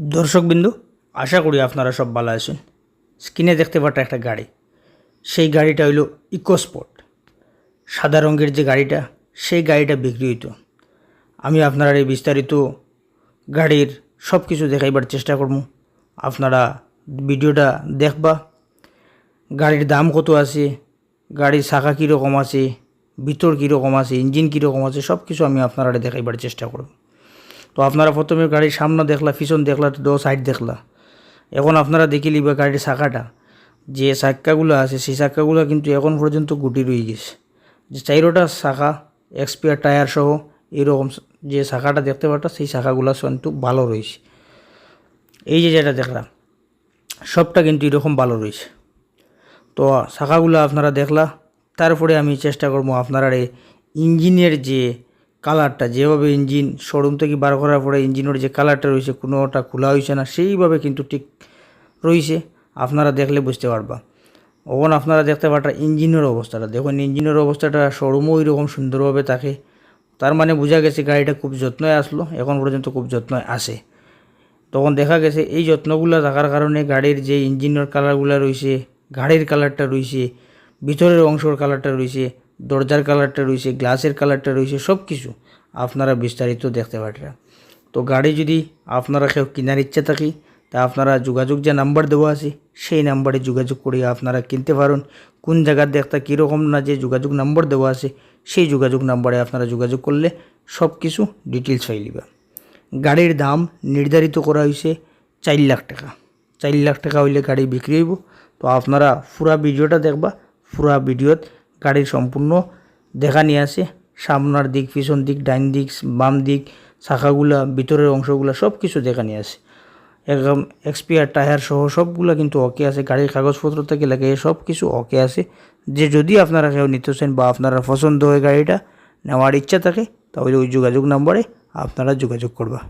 দর্শকবিন্দু, আশা করি আপনারা সব ভালো আছেন। স্ক্রিনে দেখতে পাটা একটা গাড়ি। সেই গাড়িটা হইল ইকোস্পোর্ট সাদা রঙের যে গাড়িটা, সেই গাড়িটা বিক্রি হইতো। আমি আপনারা এই বিস্তারিত গাড়ির সব কিছু দেখাইবার চেষ্টা করব। আপনারা ভিডিওটা দেখবা। গাড়ির দাম কত আছে? গাড়ির চাকা কীরকম আছে? ভিতর কীরকম আছে? ইঞ্জিন কীরকম আছে? সব কিছু আমি আপনারা দেখাইবার চেষ্টা করব। তো আপনারা প্রথমে গাড়ির সামনে দেখলা, পিছন দেখলা দো সাইড দেখলা। এখন আপনারা দেখে লিবা গাড়ির চাকাটা যে চাক্কাগুলো আছে, সেই চাক্কাগুলো কিন্তু এখন পর্যন্ত গুটি রয়ে গেছে। যে চাইরোটা চাকা এক্সপিয়ার টায়ার সহ এরকম যে শাখাটা দেখতে পারটা সেই চাকাগুলো কিন্তু ভালো রয়েছে। এই যে যেটা দেখলাম, সবটা কিন্তু এরকম ভালো রয়েছে। তো শাখাগুলো আপনারা দেখলা, তারপরে আমি চেষ্টা করব আপনারা এই ইঞ্জিনের যে কালারটা, যেভাবে ইঞ্জিন শোরুম থেকে বার করার পরে ইঞ্জিনের যে কালারটা রয়েছে, কোনোটা খোলা হয়েছে না, সেইভাবে কিন্তু ঠিক রয়েছে আপনারা দেখলে বুঝতে পারবা। ওখানে আপনারা দেখতে পারটা ইঞ্জিনের অবস্থাটা। দেখুন, ইঞ্জিনের অবস্থাটা শোরুমও ওইরকম সুন্দরভাবে থাকে। তার মানে বোঝা গেছে গাড়িটা খুব যত্নয় আসলো, এখন পর্যন্ত খুব যত্নয় আসে তখন দেখা গেছে এই যত্নগুলো থাকার কারণে গাড়ির যে ইঞ্জিনের কালারগুলো রয়েছে, গাড়ির কালারটা রয়েছে, ভিতরের অংশের কালারটা রয়েছে দরজার কালারটা রয়েছে, গ্লাসের কালারটা রয়েছে সব কিছু আপনারা বিস্তারিত দেখতে পারেন তো গাড়ি যদি আপনারা কেউ কেনার ইচ্ছা থাকে, তা আপনারা যোগাযোগ যে নাম্বার দেওয়া আছে, সেই নাম্বারে যোগাযোগ করে আপনারা কিনতে পারেন। কোন জায়গার দেখতে কীরকম না যে যোগাযোগ নাম্বার দেওয়া আছে, সেই যোগাযোগ নাম্বারে আপনারা যোগাযোগ করলে সব কিছু ডিটেলস হয়ে লিবা। গাড়ির দাম নির্ধারিত করা হয়েছে চার লাখ টাকা। চার লাখ টাকা হইলে গাড়ি বিক্রি হইব। তো আপনারা পুরা ভিডিওটা দেখবা, পুরা ভিডিওত গাড়ির সম্পূর্ণ দেখা নিয়ে আসে। সামনার দিক, পিছন দিক, ডাইন দিক, বাম দিক, শাখাগুলা, ভিতরের অংশগুলা সব কিছু দেখা নিয়ে আসে। একদম এক্সপিয়ার টায়ার সহ সবগুলো কিন্তু ওকে আছে। গাড়ির কাগজপত্র থেকে লাগে সব কিছু ওকে আছে। যে যদি আপনারা কেউ নিতেছেন বা আপনারা পছন্দ হয় গাড়িটা, নেওয়ার ইচ্ছা থাকে, তাহলে ওই যোগাযোগ নম্বরে আপনারা যোগাযোগ করবা।